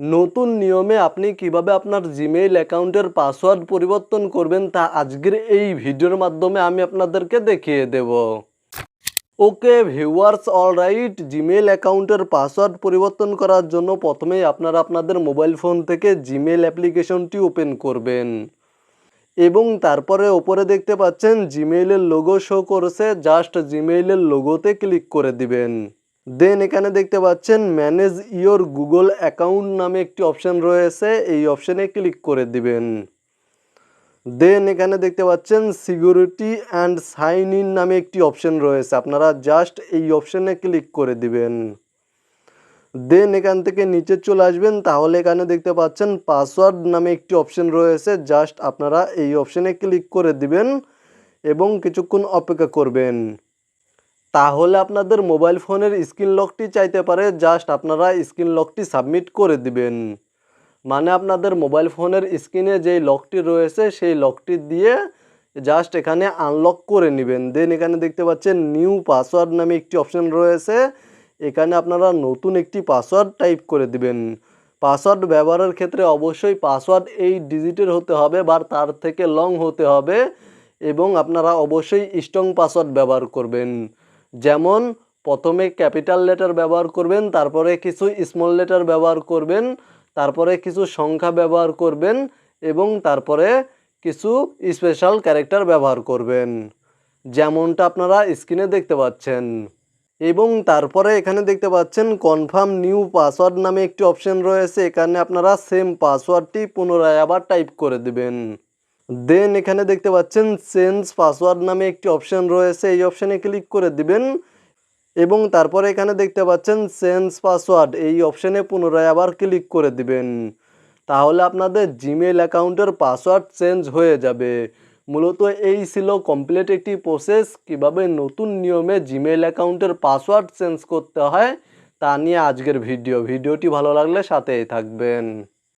নতুন নিয়মে আপনি কীভাবে আপনার জিমেইল অ্যাকাউন্টের পাসওয়ার্ড পরিবর্তন করবেন তা আজকের এই ভিডিওর মাধ্যমে আমি আপনাদেরকে দেখিয়ে দেব। ওকে ভিউয়ার্স অলরাইট জিমেইল অ্যাকাউন্টের পাসওয়ার্ড পরিবর্তন করার জন্য প্রথমেই আপনারা আপনাদের মোবাইল ফোন থেকে জিমেইল অ্যাপ্লিকেশনটি ওপেন করবেন। এবং তারপরে ওপরে দেখতে পাচ্ছেন জিমেইলের লোগো শো করছে জাস্ট জিমেইলের লোগোতে ক্লিক করে দিবেন। দেন এখানে দেখতে পাচ্ছেন ম্যানেজ ইওর গুগল অ্যাকাউন্ট নামে একটি অপশন রয়েছে। এই অপশানে ক্লিক করে দিবেন। দেন এখানে দেখতে পাচ্ছেন সিকিউরিটি অ্যান্ড সাইন ইন নামে একটি অপশন রয়েছে। আপনারা জাস্ট এই অপশানে ক্লিক করে দিবেন। দেন এখান থেকে নিচে চলে আসবেন। তাহলে এখানে দেখতে পাচ্ছেন পাসওয়ার্ড নামে একটি অপশন রয়েছে। জাস্ট আপনারা এই অপশানে ক্লিক করে দিবেন এবং কিছুক্ষণ অপেক্ষা করবেন। তাহলে আপনাদের মোবাইল ফোনের স্ক্রিন লকটি চাইতে পারে, জাস্ট আপনারা স্ক্রিন লকটি সাবমিট করে দিবেন। মানে আপনাদের মোবাইল ফোনের স্ক্রিনে যেই লকটি রয়েছে, সেই লকটি দিয়ে জাস্ট এখানে আনলক করে নেবেন। দেন এখানে দেখতে পাচ্ছেন নিউ পাসওয়ার্ড নামে একটি অপশন রয়েছে। এখানে আপনারা নতুন একটি পাসওয়ার্ড টাইপ করে দিবেন। পাসওয়ার্ড ব্যবহারের ক্ষেত্রে অবশ্যই পাসওয়ার্ড এই ডিজিটের হতে হবে বা তার থেকে লং হতে হবে এবং আপনারা অবশ্যই স্ট্রং পাসওয়ার্ড ব্যবহার করবেন। যেমন প্রথমে ক্যাপিটাল লেটার ব্যবহার করবেন, তারপরে কিছু স্মল লেটার ব্যবহার করবেন, তারপরে কিছু সংখ্যা ব্যবহার করবেন এবং তারপরে কিছু স্পেশাল ক্যারেক্টার ব্যবহার করবেন। যেমনটা আপনারা স্ক্রিনে দেখতে পাচ্ছেন। এবং তারপরে এখানে দেখতে পাচ্ছেন কনফার্ম নিউ পাসওয়ার্ড নামে একটি অপশন রয়েছে, এখানে আপনারা সেম পাসওয়ার্ডটি পুনরায় আবার টাইপ করে দিবেন। দেন এখানে দেখতে পাচ্ছেন চেঞ্জ পাসওয়ার্ড নামে একটি অপশান রয়েছে। এই অপশানে ক্লিক করে দিবেন এবং তারপরে এখানে দেখতে পাচ্ছেন চেঞ্জ পাসওয়ার্ড এই অপশানে পুনরায় আবার ক্লিক করে দিবেন। তাহলে আপনাদের জিমেল অ্যাকাউন্টের পাসওয়ার্ড চেঞ্জ হয়ে যাবে। মূলত এই ছিল কমপ্লিট একটি প্রসেস কীভাবে নতুন নিয়মে জিমেল অ্যাকাউন্টের পাসওয়ার্ড চেঞ্জ করতে হয় তা নিয়ে আজকের ভিডিও ভিডিওটি ভালো লাগলে সাথেই থাকবেন।